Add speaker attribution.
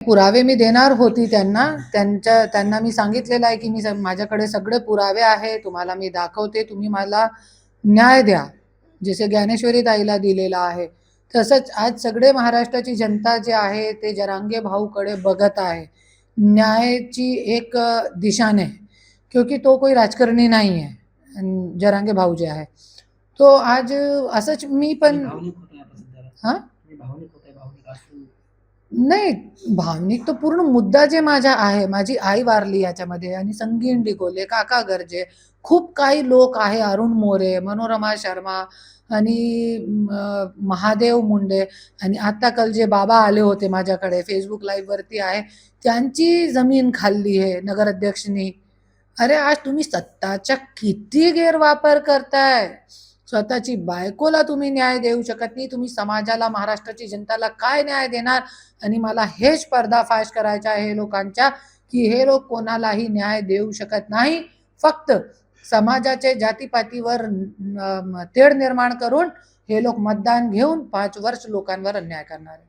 Speaker 1: पुरावे मी देणार होती त्यांना. त्यांच्या त्यांना मी सांगितलेलं आहे की मी माझ्याकडे सगळे पुरावे आहे तुम्हाला मी दाखवते तुम्ही मला न्याय द्या. जसे ज्ञानेश्वरी ताईला दिलेला आहे. तसंच आज सगळे महाराष्ट्राची जनता जे आहे ते जरांगे भाऊकडे बघत आहे. न्यायाची एक अ, दिशाने. क्योंकि तो कोई राजकारणी नाही आहे जरांगे भाऊ जे आहे. तो आज असंच मी पण हा? नाही भावनिक तो पूर्ण मुद्दा जे माझा आहे माझी आई वारली याच्यामध्ये आणि संगीन डिकोले काका गरजे खूप काही लोक आहे अरुण मोरे मनोरमा शर्मा आणि महादेव मुंडे आणि आता काल जे बाबा आले होते माझ्याकडे फेसबुक लाईव्हवरती आहे त्यांची जमीन खाल्ली आहे नगराध्यक्षनी अरे आज तुम्ही सत्ताचा किती गैरवापर करताय? स्वतःची बायकोला तुम्ही न्याय देऊ शकत नाही. तुम्ही समाजाला महाराष्ट्राची जनताला काय न्याय देणार? आणि मला हेच पर्दाफाश करायचा आहे लोकांच्या की हे लोक कोणालाही न्याय देऊ शकत नाही. फक्त समाजाचे जातीपातीवर तेढ निर्माण करून हे लोक मतदान घेऊन पाच वर्ष लोकांवर अन्याय करणार. आहे